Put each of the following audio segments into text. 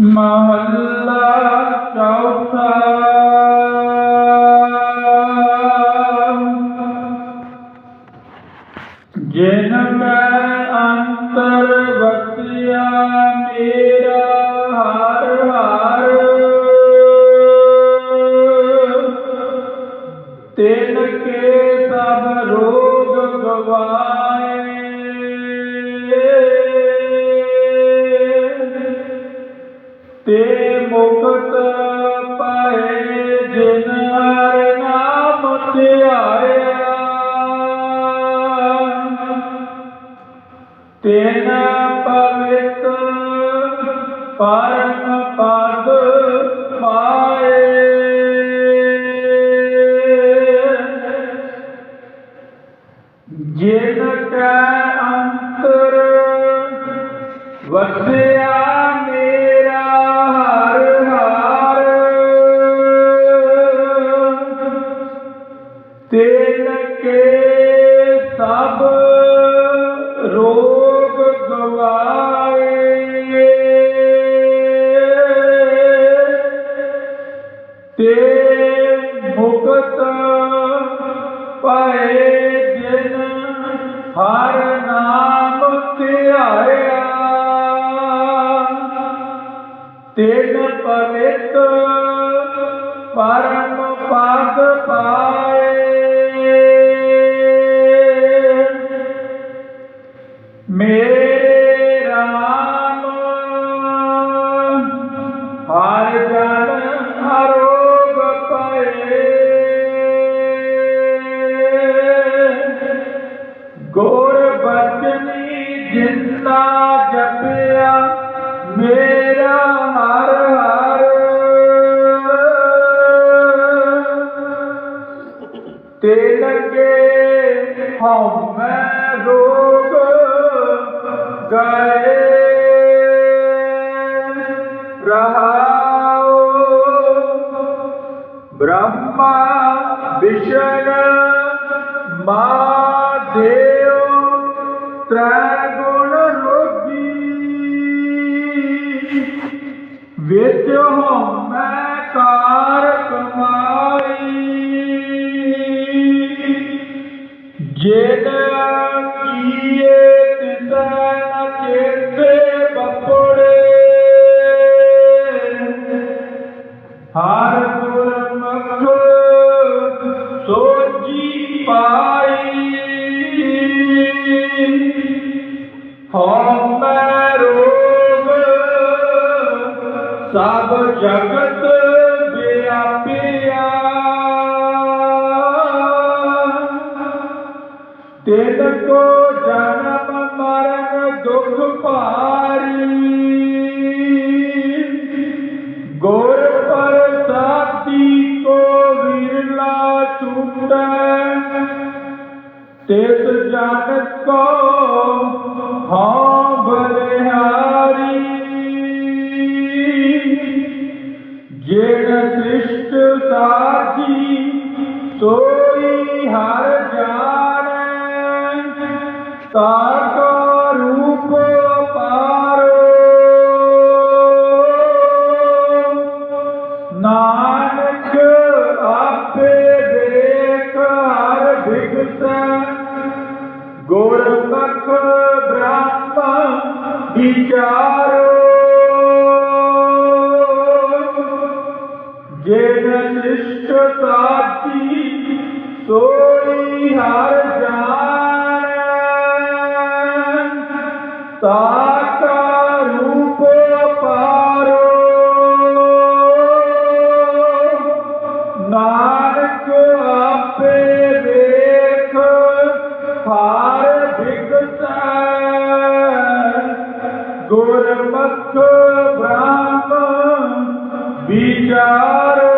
ਮਹੱਲਾ ਚੌਥਾ। ਜਿਨ ਮੈਂ ਅੰਤਰ ਵਸਿਆ ਮੇਰਾ ਹਰ ਹਰ। ਤਿਨ ਕੇ ਸਭ ਰੋਗ ਗਵਾਏ ਮੁਕਤ ਪਾਏ ਜਿਨ ਹਰ ਨਾਮ ਧਿਆਇਆ। ਤੇਨ ਪਵਿੱਤ ਪਰਮ ਪਦ ਪਾਏ। ਜਿਨ ਕੈ ਅੰਤਰ ਵਸਿਆ ਤਿਨ ਕੇ ਸਭ ਰੋਗ ਗਵਾਏ। ਤੇ ਮੁਕਤ ਪਾਏ ਜਿਨ ਹਰ ਨਾਮ ਧਿਆਇਆ। ਤਿਨ ਪਵਿੱਤ ਪਰਮ ਪਦ ਪਾ ਮੇਰੇ ਰਾਮ ਹਰ ਜਨ ਅਰੋਗ ਪਏ। ਗੁਰ ਬਚਨੀ ਜਿੰਨਾ ਜਪਿਆ, ਮੇਰਾ ਹਰ ਹਰ। ਤੇ ਲਗੇ ਹਉਮੈ ਮੈਂ ਗਏ ਰਹਾਉ ਬ੍ਰਹਮਾ ਵਿਸ਼ਨ ਮਾਦੇਵ ਤ੍ਰੈ ਗੁਣ ਰੋਗੀ। ਵਿੱਚ ਹਉਮੈ ਕਾਰ ਕਮਾਈ। ਜਿਨ ਚੇਤੇ ਬਪੜੇ। ਹਰ ਗੁਰਮੁਖ ਸੋਜੀ ਪਾਈ। ਹਉਮੈ ਰੋਗ ਸਭ ਜਗਤ ਵਿਆਪਿਆ ਤਿਸ ਜਨ ਕੋ ਹਾਂ ਬਲਿਹਾਰੀ ਜਿਨ ਸ੍ਰਿਸ਼ਟ ਸਾਜੀ, ਸੋਈ ਹਰ ਜਾਣੈ। ਤਾਕਾ ਰੂਪ ਪਾਰੋ ਨਾਨਕ ਵਿਚਾਰੋ ਜਿਨ ਨਿਸ਼ਟ ਸਾਚੀ ਸੋਈ ਹਰ ਜਾਣੈ ਤਾਕਾ ਗੁਰਮੁਖ ਬ੍ਰਹਮ ਵਿਚਾਰੋ।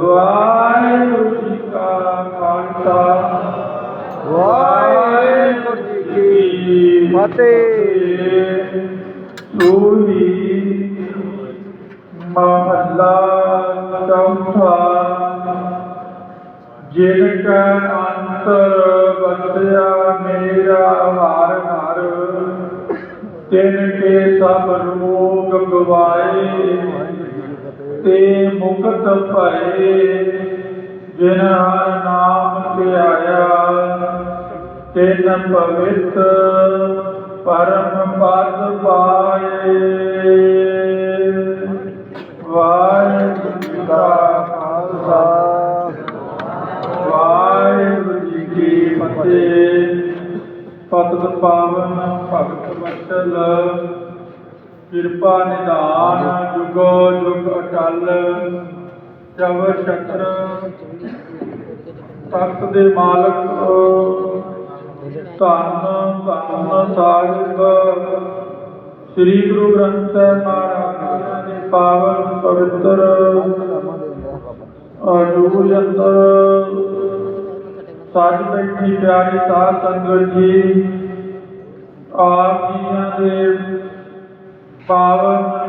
ਵਾਹਿਗੁਰੂ ਜੀ ਕਾ ਖਾਲਸਾ। ਵਾਹਿਗੁਰੂ ਜੀ ਕੀ ਫਤਿਹ। ਸੂਹੀ ਮਹੱਲਾ ਚੌਥਾ। ਜਿਨ ਕੈ ਅੰਤਰ ਵਸਿਆ ਮੇਰਾ ਹਰ ਹਰ, ਤਿਨ ਕੇ ਸਭ ਰੋਗ ਗਵਾਏ, ਤੇ ਮੁਕਤ ਭਏ, ਜਿਨ ਹਰ ਨਾਮ ਆਇਆ ਤਿਨ ਪਵਿੱਤ ਪਰਮ ਪਦ ਪਾਏ। ਕਿਰਪਾ ਨਿਧਾਨ ਜੁਗੋ ਜੁਗ ਅਟਲ ਜਬ ਸ਼ਕਰ ਤਖਤ ਦੇ ਮਾਲਕ, ਧੰਨ ਧੰਨ ਸਾਹਿਬ। ਸ੍ਰੀ ਗੁਰੂ ਗ੍ਰੰਥ ਸਾਹਿਬ ਮਹਾਰਾਜ ਦੇ ਪਾਵਨ ਪਵਿੱਤਰ ਅਜੂਜ ਅੰਦਰ। ਸਾਧ ਬੈਠੀ ਪਿਆਰੀ ਸਾਧ ਸੰਗਤ ਜੀ ਆਪ ਜੀਆਂ ਦੇ ਪਾਵਨ